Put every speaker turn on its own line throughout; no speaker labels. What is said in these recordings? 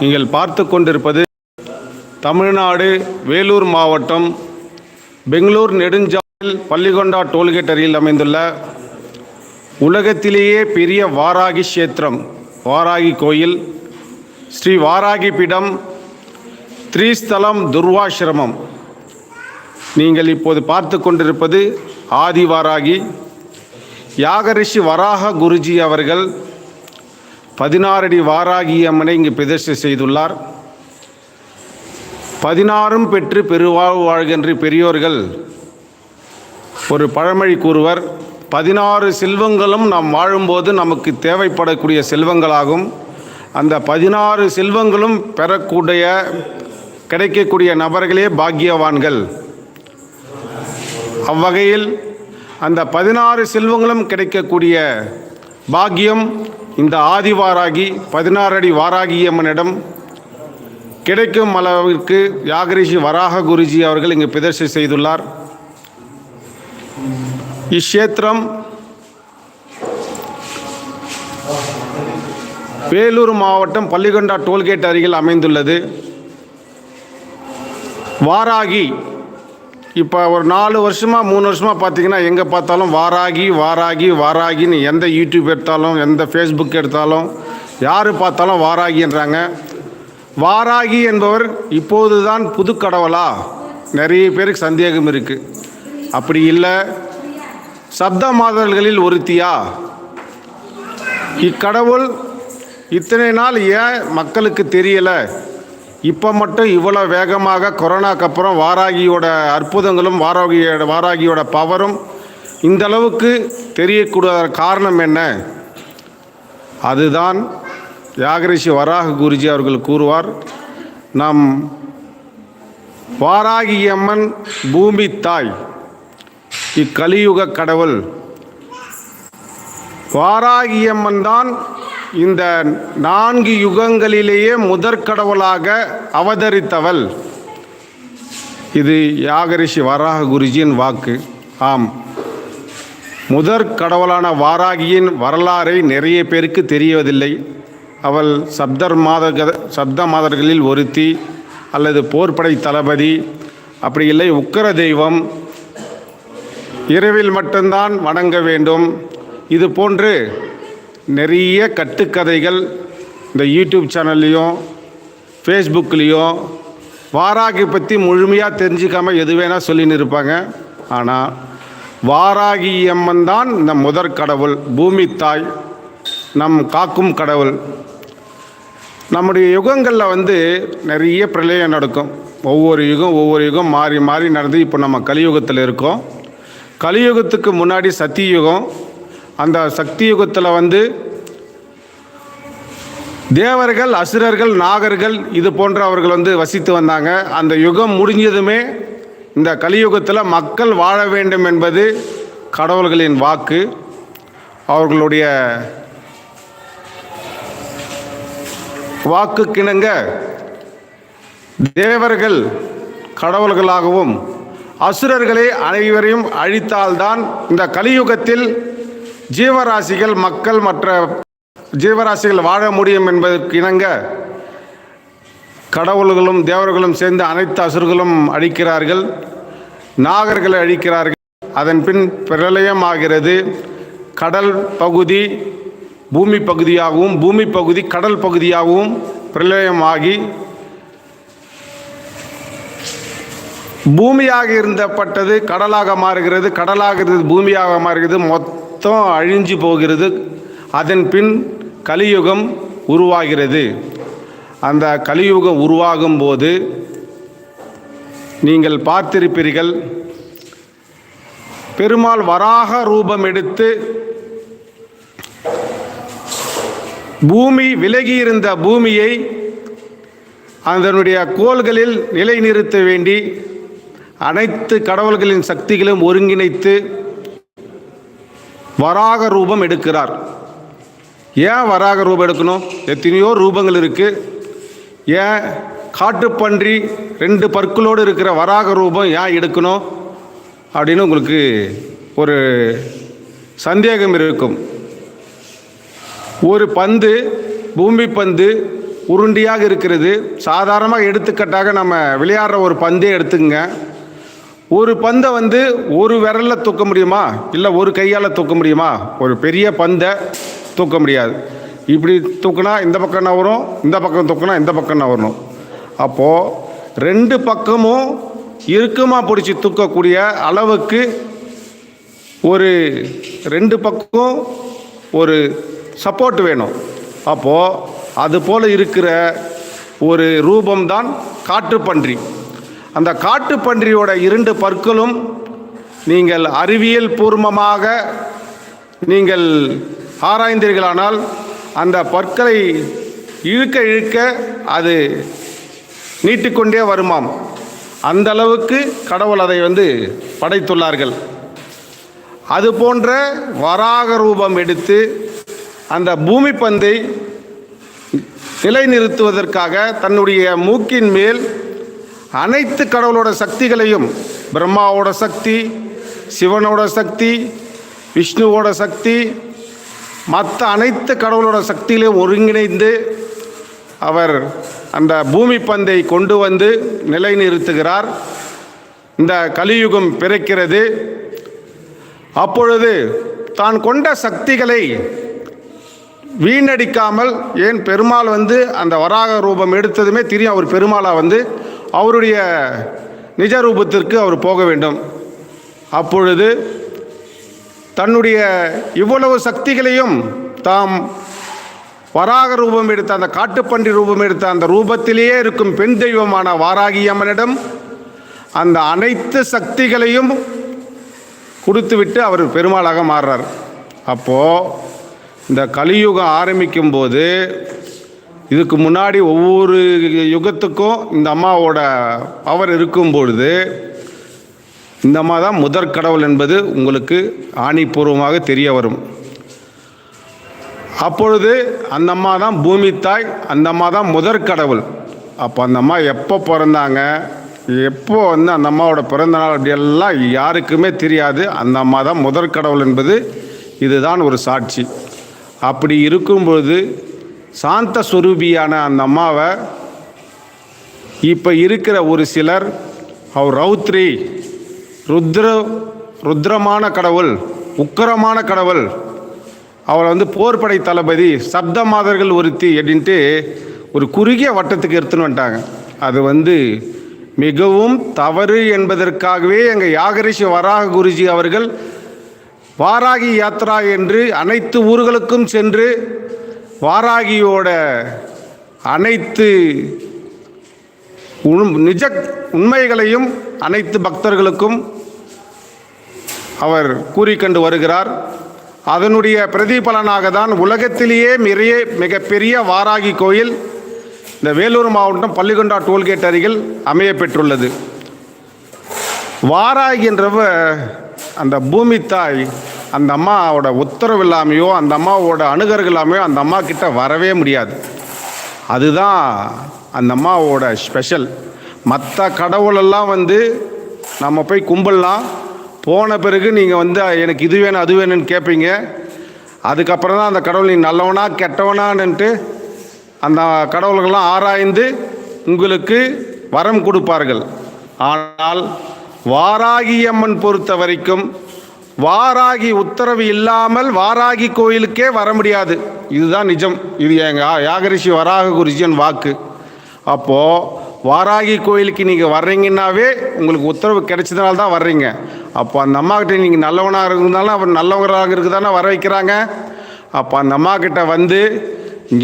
நீங்கள் பார்த்து கொண்டிருப்பது தமிழ்நாடு வேலூர் மாவட்டம் பெங்களூர் நெடுஞ்சாலையில் பள்ளிகொண்டா டோல்கேட் அருகில் அமைந்துள்ள உலகத்திலேயே பெரிய வாராகி கஷேத்திரம் வாராகி கோயில். ஸ்ரீ வாராகி பீடம் த்ரீஸ்தலம் துர்வாசிரமம். நீங்கள் இப்போது பார்த்து கொண்டிருப்பது ஆதி வாராகி. யாகரிஷி வராக குருஜி அவர்கள் பதினாறடி வாராகி அம்மனை இங்கு பிரதிஷ்டை செய்துள்ளார். பதினாறும் பெற்று பெருவாழ்வு வாழ்கின்ற பெரியோர்கள் ஒரு பழமொழி கூறுவர் பதினாறு செல்வங்களும் நாம் வாழும்போது நமக்கு தேவைப்படக்கூடிய செல்வங்களாகும். அந்த பதினாறு செல்வங்களும் பெறக்கூடிய கிடைக்கக்கூடிய நபர்களே பாக்கியவான்கள். அவ்வகையில் அந்த பதினாறு செல்வங்களும் கிடைக்கக்கூடிய பாக்கியம் இந்த ஆதிவாராகி பதினாறு அடி வாராகி அம்மனிடம் கிடைக்கும் அளவிற்கு யாகரிஷி வராக குருஜி அவர்கள் இங்கு பிரதர்ஷனை செய்துள்ளார். இக்ஷேத்திரம் வேலூர் மாவட்டம் பள்ளிகொண்டா டோல்கேட் அருகில் அமைந்துள்ளது. வாராகி இப்போ ஒரு நாலு வருஷமாக மூணு வருஷமாக பார்த்தீங்கன்னா எங்கே பார்த்தாலும் வாராகி வாராகி வாராகின்னு எந்த யூடியூப் எடுத்தாலும் எந்த ஃபேஸ்புக் எடுத்தாலும் யார் பார்த்தாலும் வாராகின்றாங்க. வாராகி என்பவர் இப்போது தான் புது கடவுளா? நிறைய பேருக்கு சந்தேகம் இருக்குது அப்படி இல்லை. சப்த மாதர்களில் ஒருத்தியா? இக்கடவுள் இத்தனை நாள் ஏன் மக்களுக்கு தெரியலை? இப்போ மட்டும் இவ்வளோ வேகமாக கொரோனாக்கு அப்புறம் வாராகியோட அற்புதங்களும் வாராகியோட வாராகியோட பவரும் இந்த அளவுக்கு காரணம் என்ன? அதுதான் யாகரிஷி வராக குருஜி அவர்கள் கூறுவார் நம் வாராகி அம்மன் பூமி தாய் இக்கலியுக கடவுள். வாராகியம்மன் தான் இந்த நான்கு யுகங்களிலேயே முதற்கடவுளாக அவதரித்தவள். இது யாகரிஷி வராக குருஜியின் வாக்கு. ஆம். முதற் கடவுளான வாராகியின் வரலாறை நிறைய பேருக்கு தெரியவதில்லை. அவள் சப்தர் மாதக சப்த மாதர்களில் ஒருத்தி அல்லது போர்படை தளபதி. அப்படி இல்லை உக்கர தெய்வம். இரவில் மட்டும்தான் வணங்க வேண்டும். இது போன்று நிறைய கட்டுக்கதைகள் இந்த யூடியூப் சேனல்லையும் ஃபேஸ்புக்லேயும் வாராகி பற்றி முழுமையாக தெரிஞ்சுக்காமல் எது வேணால் சொல்லின்னு இருப்பாங்க. ஆனால் வாராகி அம்மன் தான் இந்த முதற் கடவுள் பூமி தாய் நம் காக்கும் கடவுள். நம்முடைய யுகங்களில் வந்து நிறைய பிரளயம் நடக்கும். ஒவ்வொரு யுகம் ஒவ்வொரு யுகம் மாறி மாறி நடந்து இப்போ நம்ம கலியுகத்தில் இருக்கோம். கலியுகத்துக்கு முன்னாடி சத்தியுகம் அந்த சக்தி யுகத்தில் வந்து தேவர்கள் அசுரர்கள் நாகர்கள் இது போன்ற அவர்கள் வந்து வசித்து வந்தாங்க. அந்த யுகம் முடிஞ்சதுமே இந்த கலியுகத்தில் மக்கள் வாழ வேண்டும் என்பது கடவுள்களின் வாக்கு. அவர்களுடைய வாக்குக்கிணங்க தேவர்கள் கடவுள்களாகவும் அசுரர்களை அனைவரையும் அழித்தால்தான் இந்த கலியுகத்தில் ஜீவராசிகள் மக்கள் மற்ற ஜீவராசிகள் வாழ முடியும் என்பதற்கு இணங்க கடவுள்களும் தேவர்களும் சேர்ந்து அனைத்து அசுர்களும் அழிக்கிறார்கள் நாகர்களை அழிக்கிறார்கள். அதன் பின் பிரளயம் ஆகிறது கடல் பகுதி பூமி பகுதியாகவும் பூமி பகுதி கடல் பகுதியாகவும் பிரளயமாகி பூமியாக இருந்தப்பட்டது கடலாக மாறுகிறது கடலாக இருந்தது பூமியாக மாறுகிறது. மொத்தம் அழிஞ்சு போகிறது. அதன் பின் கலியுகம் உருவாகிறது. அந்த கலியுகம் உருவாகும் போது நீங்கள் பார்த்திருப்பீர்கள் பெருமாள் வராக ரூபம் எடுத்து பூமி விலகி இருந்த பூமியை அதனுடைய கோள்களில் நிலைநிறுத்த வேண்டி அனைத்து கடவுள்களின் சக்திகளும் ஒருங்கிணைத்து வராக ரூபம் எடுக்கிறார். ஏன் வராக ரூபம் எடுக்கணும்? எத்தனையோ ரூபங்கள் இருக்குது ஏன் காட்டுப்பன்றி ரெண்டு பற்களோடு இருக்கிற வராக ரூபம் ஏன் எடுக்கணும்? அப்படின்னு உங்களுக்கு ஒரு சந்தேகம் இருக்கும். ஒரு பந்து பூமி பந்து உருண்டியாக இருக்கிறது. சாதாரணமாக எடுத்துக்கட்டாக நம்ம விளையாடுற ஒரு பந்தே எடுத்துக்கங்க. ஒரு பந்தை வந்து ஒரு விரலில் தூக்க முடியுமா? இல்லை ஒரு கையால் தூக்க முடியுமா? ஒரு பெரிய பந்தை தூக்க முடியாது. இப்படி தூக்குனா இந்த பக்கம் நவரும் இந்த பக்கம் தூக்குனா இந்த பக்கம் நவரணும் அப்போது ரெண்டு பக்கமும் இறுக்கமாக பிடிச்சி தூக்கக்கூடிய அளவுக்கு ஒரு ரெண்டு பக்கம் ஒரு சப்போர்ட் வேணும். அப்போது அது போல் இருக்கிற ஒரு ரூபம்தான் காட்டுப்பன்றி. அந்த காட்டுப்பன்றியோட இரண்டு பற்களும் நீங்கள் அறிவியல் பூர்வமாக நீங்கள் ஆராய்ந்தீர்களானால் அந்த பற்களை இழுக்க இழுக்க அது நீட்டிக்கொண்டே வருமாம். அந்த அளவுக்கு கடவுள் அதை வந்து படைத்துள்ளார்கள். அது போன்ற வராக ரூபம் எடுத்து அந்த பூமி பந்தை நிலைநிறுத்துவதற்காக தன்னுடைய மூக்கின் மேல் அனைத்து கடவுளோட சக்திகளையும் பிரம்மாவோட சக்தி சிவனோட சக்தி விஷ்ணுவோட சக்தி மற்ற அனைத்து கடவுளோட சக்திகளையும் ஒருங்கிணைந்து அவர் அந்த பூமி பந்தை கொண்டு வந்து நிலைநிறுத்துகிறார். இந்த கலியுகம் பிறக்கிறது. அப்பொழுது தான் கொண்ட சக்திகளை வீணடிக்காமல் ஏன் பெருமாள் வந்து அந்த வராக ரூபம் எடுத்ததுமே தெரியும். அவர் பெருமாளாக வந்து அவருடைய நிஜ ரூபத்திற்கு அவர் போக வேண்டும். அப்பொழுது தன்னுடைய இவ்வளவு சக்திகளையும் தாம் வராக ரூபம் எடுத்த அந்த காட்டுப்பன்றி ரூபம் எடுத்த அந்த ரூபத்திலேயே இருக்கும் பெண் தெய்வமான வாராகி அம்மனிடம் அந்த அனைத்து சக்திகளையும் கொடுத்துவிட்டு அவர் பெருமாளாக மாறுறார். அப்போது இந்த கலியுகம் ஆரம்பிக்கும் போது இதுக்கு முன்னாடி ஒவ்வொரு யுகத்துக்கும் இந்த அம்மாவோட பவர் இருக்கும் பொழுது இந்த அம்மா தான் முதற் கடவுள் என்பது உங்களுக்கு ஆணிபூர்வமாக தெரிய வரும். அப்பொழுது அந்த அம்மா தான் பூமி தாய் அந்த அம்மா தான் முதற் கடவுள். அப்போ அந்த அம்மா எப்போ பிறந்தாங்க எப்போ வந்து அந்த அம்மாவோட பிறந்த நாள் அப்படியெல்லாம் யாருக்குமே தெரியாது. அந்த அம்மா தான் முதற் கடவுள் என்பது இதுதான் ஒரு சாட்சி. அப்படி இருக்கும்பொழுது சாந்த சுரூபியான அந்த அம்மாவை இப்போ இருக்கிற ஒரு சிலர் அவர் ரௌத்ரி ருத்ர ருத்ரமான கடவுள் உக்கரமான கடவுள் அவளை வந்து போர்படை தளபதி சப்த மாதர்கள் ஒருத்தி அப்படின்ட்டு ஒரு குறுகிய வட்டத்துக்கு எடுத்துன்னு வந்துட்டாங்க. அது வந்து மிகவும் தவறு என்பதற்காகவே எங்கள் யாகரிஷி வராக குருஜி அவர்கள் வாராகி யாத்ரா என்று அனைத்து ஊர்களுக்கும் சென்று வாராகியோட அனைத்து உண்- நிஜ உண்மைகளையும் அனைத்து பக்தர்களுக்கும் அவர் கூறிக்கொண்டு வருகிறார். அதனுடைய பிரதிபலனாக தான் உலகத்திலேயே மிக மிகப்பெரிய வாராகி கோயில் இந்த வேலூர் மாவட்டம் பள்ளிகொண்டா டோல்கேட் அருகில் அமைய பெற்றுள்ளது வாராகின்றவ அந்த பூமி தாய் அந்த அம்மாவோட உத்தரவு இல்லாமையோ அந்த அம்மாவோட அணுகர்கள் இல்லாமையோ அந்த அம்மா கிட்ட வரவே முடியாது. அதுதான் அந்த அம்மாவோட ஸ்பெஷல் மற்ற கடவுளெல்லாம் வந்து நம்ம போய் கும்பிடலாம். போன பிறகு நீங்கள் வந்து எனக்கு இது வேணும் அது வேணும்னு கேட்பீங்க அதுக்கப்புறம் தான் அந்த கடவுள் நீ நல்லவனா கெட்டவனான்ட்டு அந்த கடவுள்கள்லாம் ஆராய்ந்து உங்களுக்கு வரம் கொடுப்பார்கள். ஆனால் வாராகியம்மன் பொறுத்த வரைக்கும் வாராகி உத்தரவு இல்லாமல் வாராகி கோயிலுக்கே வர முடியாது. இதுதான் நிஜம். இது எங்கள் யாகரிஷி வராக குருஜியன் வாக்கு. அப்போது வாராகி கோயிலுக்கு நீங்கள் வர்றீங்கன்னாவே உங்களுக்கு உத்தரவு கிடைச்சதுனால தான் வர்றீங்க. அப்போ அந்த அம்மாக்கிட்ட நீங்கள் நல்லவனாக இருந்தாலும் அவர் நல்லவராக இருக்குதானே வர வைக்கிறாங்க. அப்போ அந்த அம்மாக்கிட்ட வந்து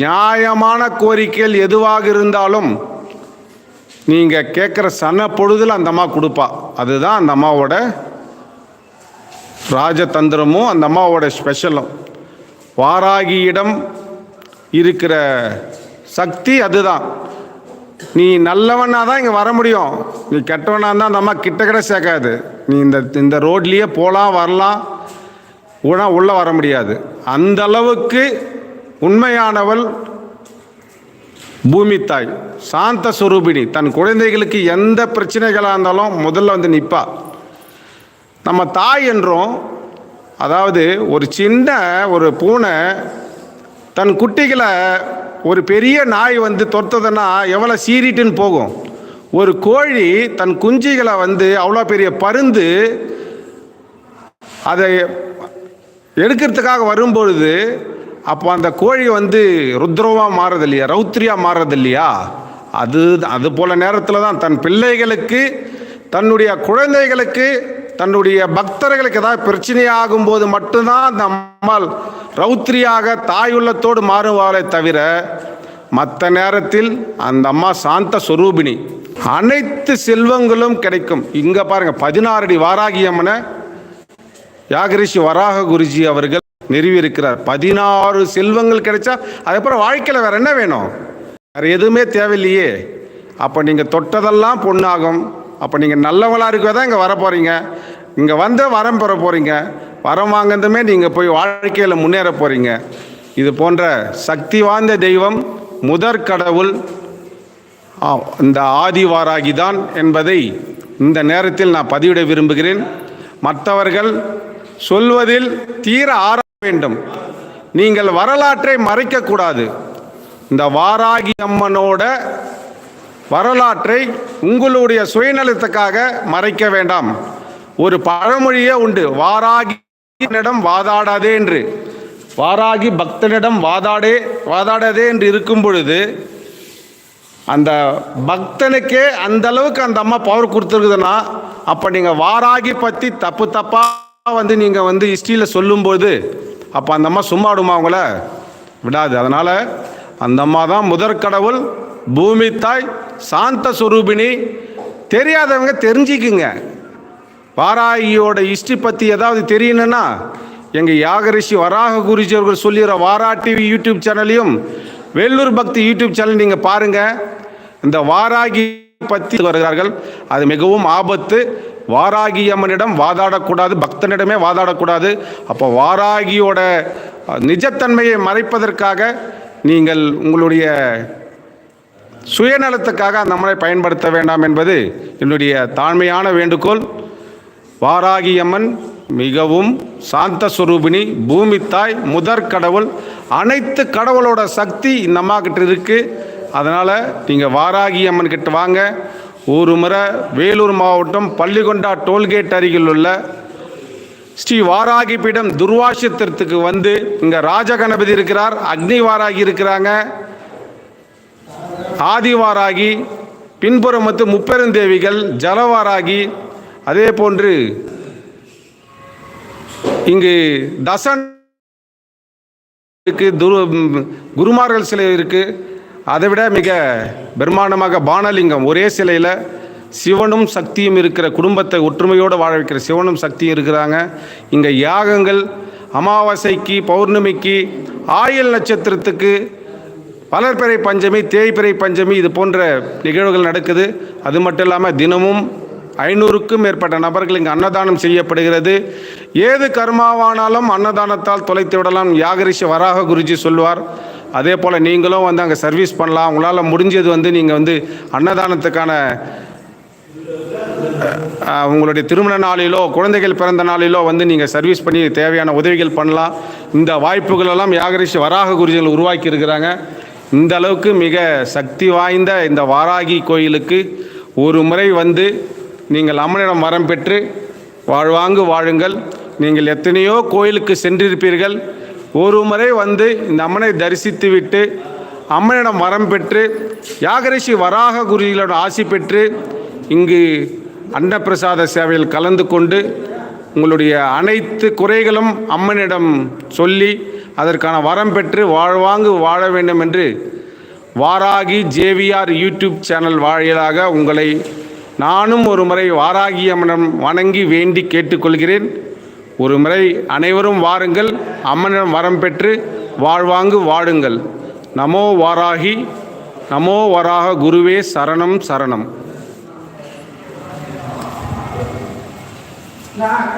நியாயமான கோரிக்கைகள் எதுவாக இருந்தாலும் நீங்கள் கேட்குற சன பொழுதில் அந்த அம்மா கொடுப்பா. அதுதான் அந்த அம்மாவோட ராஜதந்திரமும் அந்த அம்மாவோட ஸ்பெஷலும். வாராகியிடம் இருக்கிற சக்தி அதுதான். நீ நல்லவனாக தான் இங்கே வர முடியும். நீ கெட்டவனாக இருந்தால் அந்த அம்மா கிட்ட கிட்ட சேர்க்காது. நீ இந்த இந்த ரோட்லேயே போகலாம் வரலாம் உணா உள்ளே வர முடியாது. அந்த அளவுக்கு உண்மையானவள் பூமி தாய் சாந்த சுரூபிணி. தன் குழந்தைகளுக்கு எந்த பிரச்சனைகளாக இருந்தாலும் முதல்ல வந்து நிற்பா நம்ம தாய் என்றும் அதாவது ஒரு சின்ன ஒரு பூனை தன் குட்டிகளை ஒரு பெரிய நாய் வந்து தொர்த்ததுன்னா எவ்வளோ சீறிட்டுன்னு போகும். ஒரு கோழி தன் குஞ்சிகளை வந்து அவ்வளோ பெரிய பருந்து அதை எடுக்கிறதுக்காக வரும்பொழுது அப்போ அந்த கோழி வந்து ருத்ரவாக மாறுறது இல்லையா ரௌத்ரியாக மாறுறது இல்லையா அது அது போல நேரத்தில் தான் தன் பிள்ளைகளுக்கு தன்னுடைய குழந்தைகளுக்கு தன்னுடைய பக்தர்களுக்கு ஏதாவது பிரச்சனையாகும் போது மட்டும்தான் நம்மால் ரௌத்ரியாக தாயுள்ளத்தோடு மாறுவாளே தவிர மற்ற நேரத்தில் அந்த அம்மா சாந்த சுரூபிணி. அனைத்து செல்வங்களும் கிடைக்கும். இங்கே பாருங்கள் பதினாறு அடி வாராகி அம்மனை யாகரிஷி வராக குருஜி அவர்கள் நிறுவியிருக்கிறார். பதினாறு செல்வங்கள் கிடைச்சா அதுக்கப்புறம் வாழ்க்கையில் வேறு என்ன வேணும்? வேறு எதுவுமே தேவையில்லையே. அப்போ நீங்கள் தொட்டதெல்லாம் பொண்ணாகும் அப்போ நீங்கள் நல்லவளாக இருக்க தான் இங்கே வர போகிறீங்க இங்கே வந்து வரம் பெற போகிறீங்க வரம் வாங்கினதுமே நீங்கள் போய் வாழ்க்கையில் முன்னேற போகிறீங்க இது போன்ற சக்தி வாய்ந்த தெய்வம் முதற் கடவுள் ஆ, இந்த ஆதிவாராகிதான் என்பதை இந்த நேரத்தில் நான் பதிவிட விரும்புகிறேன். மற்றவர்கள் சொல்வதில் தீர ஆராய வேண்டும். நீங்கள் வரலாற்றை மறைக்கக்கூடாது இந்த வாராகி அம்மனோட வரலாற்றை உங்களுடைய சுயநலத்துக்காக மறைக்க வேண்டாம். ஒரு பழமொழியே உண்டு வாராகினிடம் வாதாடாதே என்று. வாராகி பக்தனிடம் வாதாடே வாதாடாதே என்று இருக்கும் பொழுது அந்த பக்தனுக்கே அந்த அளவுக்கு அந்த அம்மா பவர் கொடுத்துருக்குதுன்னா அப்போ நீங்கள் வாராகி பற்றி தப்பு தப்பாக வந்து நீங்கள் வந்து ஹிஸ்ட்ரியில் சொல்லும்போது அப்போ அந்த அம்மா சும்மா விடுமா அவங்கள விடாது. அதனால் அந்த அம்மா தான் முதற் கடவுள் பூமி தாய் சாந்த சுரூபிணி. தெரியாதவங்க தெரிஞ்சுக்குங்க. வாராகியோட இஷ்டி பற்றி ஏதாவது தெரியணும்னா எங்கள் யாகரிஷி வராக குருஜி அவர்கள் சொல்லிடுற வாரா டிவி யூடியூப் சேனலையும் வேலூர் பக்தி யூடியூப் சேனல் நீங்கள் பாருங்கள் இந்த வாராகி பற்றி வருகிறார்கள். அது மிகவும் ஆபத்து. வாராகி அம்மனிடம் வாதாடக்கூடாது பக்தனிடமே வாதாடக்கூடாது. அப்போ வாராகியோட நிஜத்தன்மையை மறைப்பதற்காக நீங்கள் உங்களுடைய சுயநலத்துக்காக அந்த அம்மனை பயன்படுத்த வேண்டாம் என்பது என்னுடைய தாழ்மையான வேண்டுகோள். வாராகி அம்மன் மிகவும் சாந்த சுரூபிணி பூமி தாய் முதற் கடவுள். அனைத்து கடவுளோட சக்தி இந்த அம்மா கிட்ட இருக்குது அதனால் நீங்கள் வாராகி அம்மன் கிட்ட வாங்க. ஒரு முறை வேலூர் மாவட்டம் பள்ளிகொண்டா டோல்கேட் அருகில் உள்ள ஸ்ரீ வாராகி பீடம் துர்வாசித்திரத்துக்கு வந்து இங்கே ராஜகணபதி இருக்கிறார் அக்னி வாராகி இருக்கிறாங்க. ஆதிவாராகி பின்புறம் வந்து முப்பெருந்தேவிகள் ஜலவாராகி அதே போன்று இங்கு தசன் இருக்கு துரு குருமார்கள் சிலை இருக்கு. அதை விட மிக பிரம்மாண்டமாக பானலிங்கம் ஒரே சிலையில் சிவனும் சக்தியும் இருக்கிற குடும்பத்தை ஒற்றுமையோடு வாழ வைக்கிற சிவனும் சக்தியும் இருக்கிறாங்க. இங்கே யாகங்கள் அமாவாசைக்கு பௌர்ணமிக்கு ஆயில் நட்சத்திரத்துக்கு வளர்பிறை பஞ்சமி தேய்பிறை பஞ்சமி இது போன்ற நிகழ்வுகள் நடக்குது. அது மட்டும் இல்லாமல் தினமும் ஐநூறுக்கும் மேற்பட்ட நபர்கள் இங்கு அன்னதானம் செய்யப்படுகிறது. ஏது கர்மாவானாலும் அன்னதானத்தால் தொலைத்து விடலாம். யாகரிஷி வராக குருஜி சொல்வார் அதே போல் நீங்களும் வந்து அங்கே சர்வீஸ் பண்ணலாம். உங்களால் முடிஞ்சது வந்து நீங்கள் வந்து அன்னதானத்துக்கான உங்களுடைய திருமண நாளிலோ குழந்தைகள் பிறந்த நாளிலோ வந்து நீங்கள் சர்வீஸ் பண்ணி தேவையான உதவிகள் பண்ணலாம். இந்த வாய்ப்புகளெல்லாம் யாகரிஷி வராக குருஜிகள் உருவாக்கி இருக்கிறாங்க. இந்த அளவுக்கு மிக சக்தி வாய்ந்த இந்த வாராகி கோயிலுக்கு ஒரு முறை வந்து நீங்கள் அம்மனிடம் வரம் பெற்று வாழ்வாங்கு வாழுங்கள். நீங்கள் எத்தனையோ கோயிலுக்கு சென்றிருப்பீர்கள். ஒரு முறை வந்து இந்த அம்மனை தரிசித்து விட்டு அம்மனிடம் வரம் பெற்று யாகரிஷி வராக குருஜிகளோட ஆசி பெற்று இங்கு அன்னப்பிரசாத சேவையில் கலந்து கொண்டு உங்களுடைய அனைத்து குறைகளும் அம்மனிடம் சொல்லி அதற்கான வரம் பெற்று வாழ்வாங்கு வாழ வேண்டும் என்று வாராகி ஜேவிஆர் யூடியூப் சேனல் வாயிலாக உங்களை நானும் ஒரு முறை வாராகி அம்மனிடம் வணங்கி வேண்டி கேட்டுக்கொள்கிறேன். ஒரு முறை அனைவரும் வாருங்கள். அம்மனிடம் வரம் பெற்று வாழ்வாங்கு வாழுங்கள் நமோ வாராகி நமோ வராக குருவே சரணம் சரணம். நான்